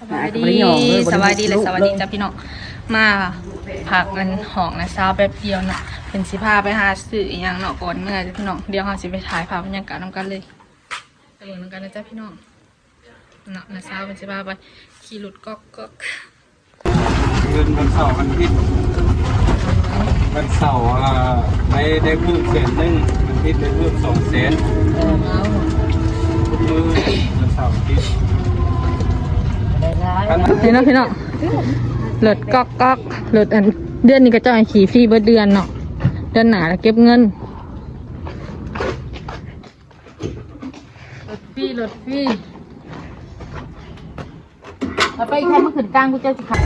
สบายดีหาก็บ่ได้หยองเลยบ่สได้บายดีเลยลูกสวัสดีจ้าพี่น้องมาผักมันหองนะเช้าแป๊บเดียวเนาะเป็นสิพาไปหาซื้ออหย่างเนาะก่อนเมื่อจ้าพี่น้องเดี๋ยวเราสิไปถ่ายภาพบรรยากาศนำกันเลยไปเบิ่งนำกันนะจ้าพี่น้องเนาะนะเช้าเป็นสิพาไปขี่รถก๊อกก๊อกเงินวันเสาร์วันอาทิตย์วันเสาร์อ่าได้ได้เพิ่มแสนหนึ่งวันอาทิตย์ได้เพิ่มสองแสนเออเอาทุกมือวันเสาร์อาทิตย์กั นพี่น้องพี่น้องรถก๊อกก๊อกรถอันเดือนนี้ก็จะให้ขี่ฟรีเบิดเดือนเนาะเดือนหนาแล้วเก็บเงินรถฟรีรถฟรีแล้วไปอีกแค่เมื่อคืนกลางกูเจ้าสิค่ะ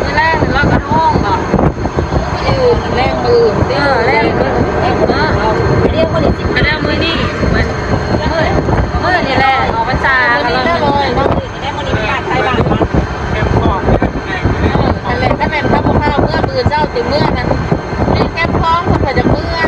มือแรกเราก็ห้องก่อน มือแรกมือเด้อแรกมือแรกมือเอาเรียกว่าเด็กสิบแรกมือนี่มันมือมือนี่แหละออกพรรษามือนี่ได้เลยน้องมือนี่ได้มือนี่ประกาศไทยบ้านมันเข้มข้นแรงเลยนั่นแหละถ้าเป็นพระพุทธเจ้าเมื่อมือเจ้าติเมื่อนั้นนี่แก้มพ้องคนเผื่อจะเมื่อ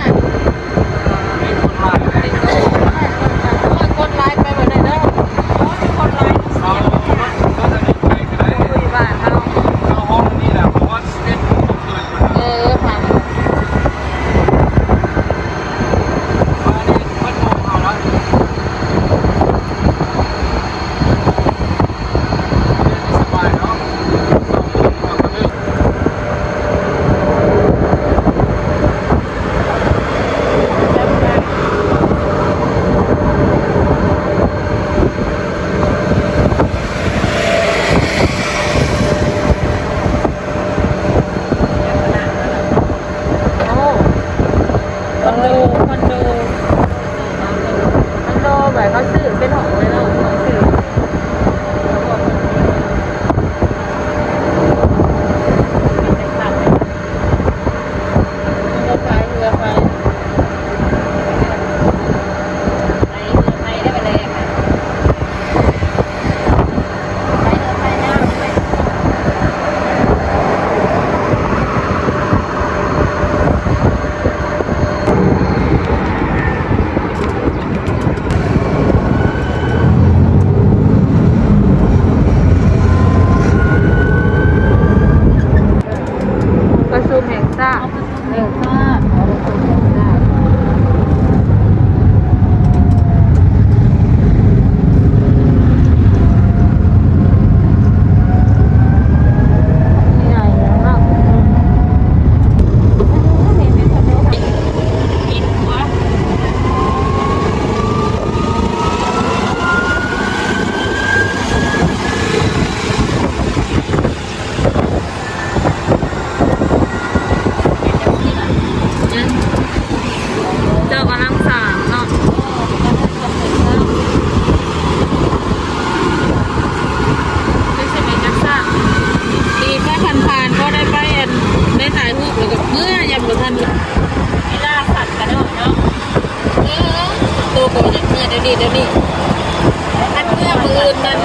นเมื่อมืออื่นมัน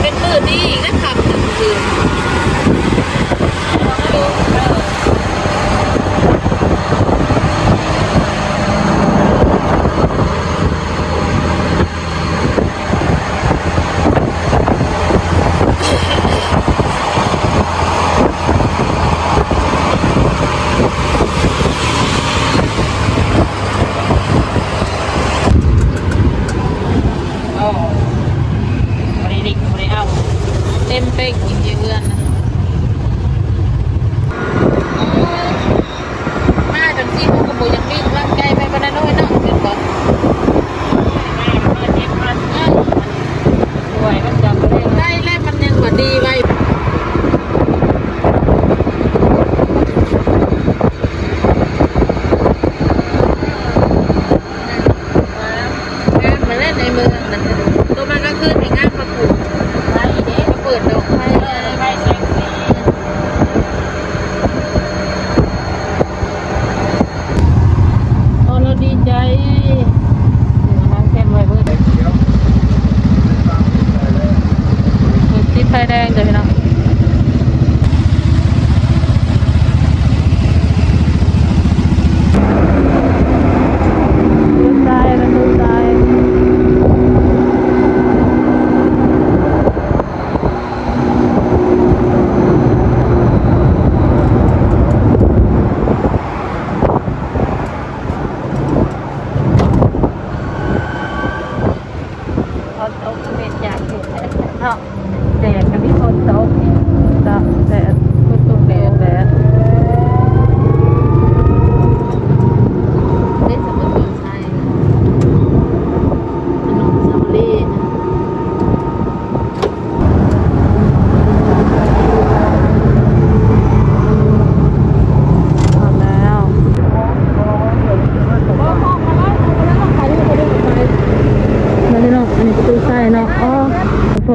เป็นมืนนี่ก็ทำถึงคืน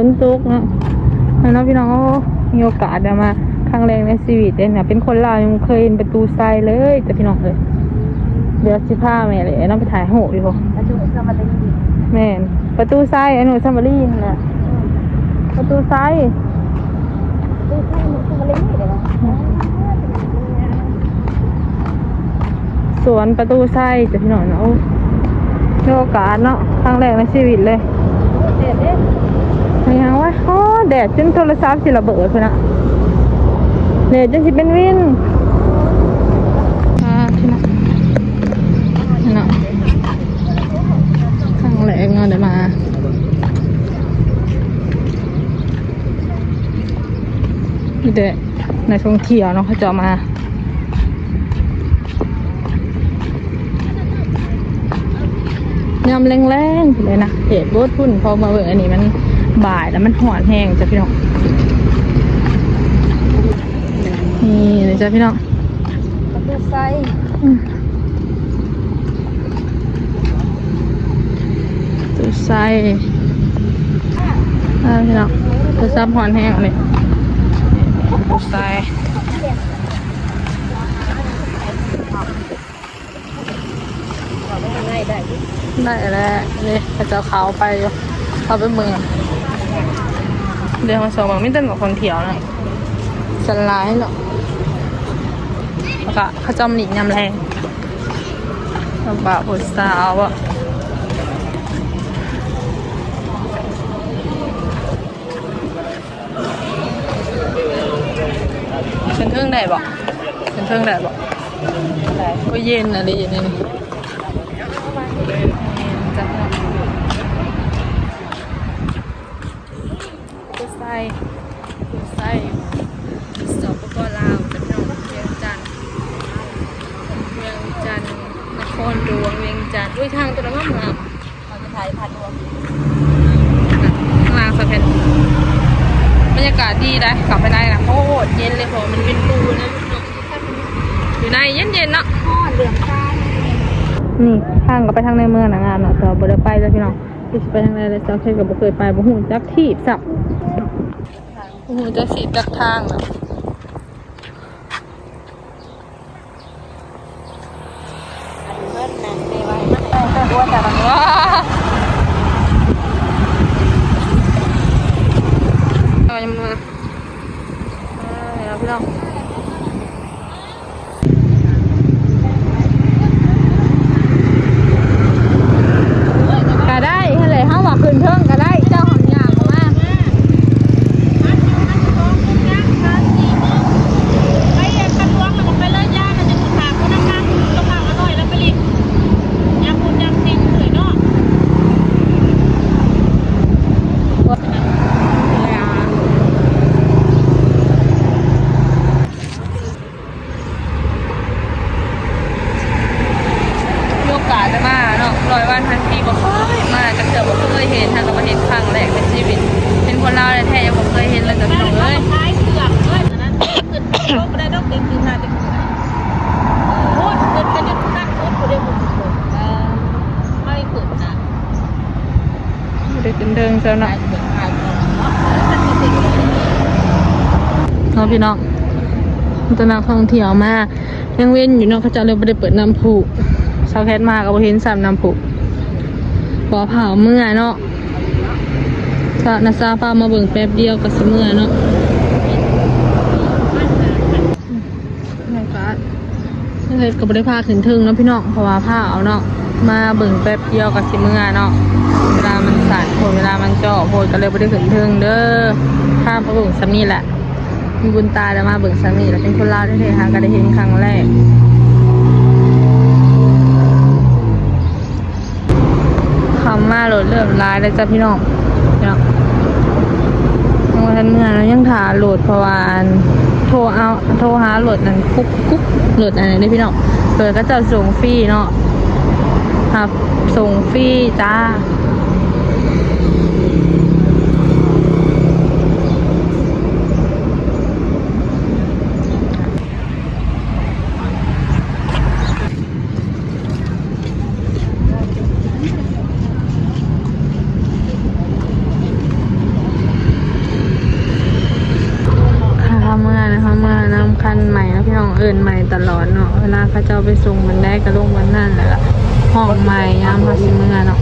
นตกเนาะน้องพี่น้องมีโอกาสได้มาครั้งแรกในชีวิตเลยเนี่ยเป็นคนลาวยังเคยเห็นประตูไซเลยจะพี่น้องเลยเดี๋ยวสิผ้าแม่เลยน้องไปถ่ายโหอยู่บ่ประตูซัมารีแม่ประตูไซไอ้หนูซัมบารีนี่แหละประตูไซประตูไซหนูซัมบารีนี่เลยวสวนประตูไซจะพี่น้องเนาะโอกาสเนาะครั้งแรกในชีวิตเลยเด็ดเด้ะโอ้แดดจนโทรศัพท์สิระเบิดพุ่นน่ะแดดจนสิเป็นวินอ่าพี่น้องพี่น้องครั้งแรกเนาะได้มานี่เด็กในท่องเที่ยวเนาะเขาจะมายำแรงๆเลยนะเหตุบดพุ่นพอมาเบิ่งอันนี้มัน บ่ายแล้วมันหอนแห้งจ้ะพี่น้อง นี่เลยจ้ะพี่น้องประตูไซอืมตัวไส้อ่าพี่น้องตัวซับหอนแห้งอันนี้ตัวไส้ได้ได้ได้แล้วนี่พระเจ้าเขาไปอยู่เขาไปเมือง เดี๋ยวมาส่งมาไม่เต้นกับคนเที่ยวนะสไลด์หรอกแล้วก็เขาจอมหนียำแรงแล้วบ่าวผู้สาวอะเป็นเครื่งได้บอกเป็นเครื่งได้บอกก็เย็นอะไรอย่างนี้ จะตัวไส้ตัวไส้สปปลาวจะพี่น้องเวียงจันทน์เวียงจันทน์นครหลวงเวียงจันทน์ด้วยทางตัวน้ำมันงามเราจะถ่ายพันรวงลางสะเพนบรรยากาศดีได้กลับไปได้นะโคตรเย็นเลยพราะมันเป็นปูนะอยู่ในเย็นๆเนาะพ่อเหลืองตานี่ทางก็ไปทางในเมืองนะงานเนาะแต่บ่ได้ไปแล้วพี่น้องไปทางในเลยเจ้าเคยก็บ่เคยไปบ่ฮู้จักที่สับ บ่ฮู้จักสิจักทางเนาะเมื่อนั้นในวัยมันตัวแต่ละว้าเอายังมาเอาเดี๋ยวพี่น้องก็ได้เฮ้ยเฮาว่าขึ้นเทิงก็ได้เจ้าหอมยางมา ไปเองกันล้วงมันไปเลยย่ามันจะสุดทางก็นั่งนั่งต้องนั่งอร่อยแล้วไปลินยำบุญยำจริงเลยเนาะ มีโอกาสจะมาเนาะร้ อยวันพันปีบ่เคยมาจะเจอบ่เคยเห็นทางกับมาเห็นครั้งแรกในชีวิตเป็นคนลาวแท้ๆยังบ่เคยเห็นเลยจ้ะพี่น้องเอ้ยท้ายเสือกเอ้ยนั้นขึ้นโลกได้ดอกเด็กขึ้นมาจะขึ้นโอ้ยขึ้นกันจนนั่งขึ้นกูได้บุญไม่ขึ้นนะเด็กเดินๆเจ้าหน่อยเด็กหายเนาะมันมีสิ่งเนาะพี่น้องมันจะนักท่องเที่ยวมายังเว้นอยู่เนาะเขาจะเลยบ่ได้เปิดน้ำพุชาวแคทมาก็บ่เห็นซ้ำน้ำ พุบ่เผาเมื่อเนาะถ้านาซาพามาเบิ่งแป๊บเดียวก็สเมื่อเนาะไม่ฟ้านี่เลยก็บ่ได้พาขึ้นถึงเนาะพี่น้องเพราะว่าพาเอาเนาะมาเบิ่งแป๊บเดียวก็สิเมื่อเนาะเวลามันสั่นโพดเวลามันเจาะโพดก็เลยบ่ได้ขึ้นถึงเด้อพามาเบิ่งซ้ำนี่แหละมีบุญตาแล้มาเบิ่งสามีแล้วเป็นคนลาวที่เทหาก็ได้เห็นครั้งแรกคำ มาโหลดเริ่มร้ายแล้วจ้ะพี่น้องพี่น้องทำงวันเมื่อเรายังถาโหลดเพราะว่าโทรเอาโทรหาโหลดนั่นกุ๊กกุ๊กโหลดอันไรได้พี่น้องเปิดก็จะส่งฟรีเนาะครับส่งฟรีจ้าค่ะเมื่อนะคะเมื่อนำค เอินใหม่ตลอดเนาะเวลาเขาเจ้าไปส่งมันได้ก็ลงวันนั่นแหละห้องใหม่ยามพาสิเมื่อเนาะ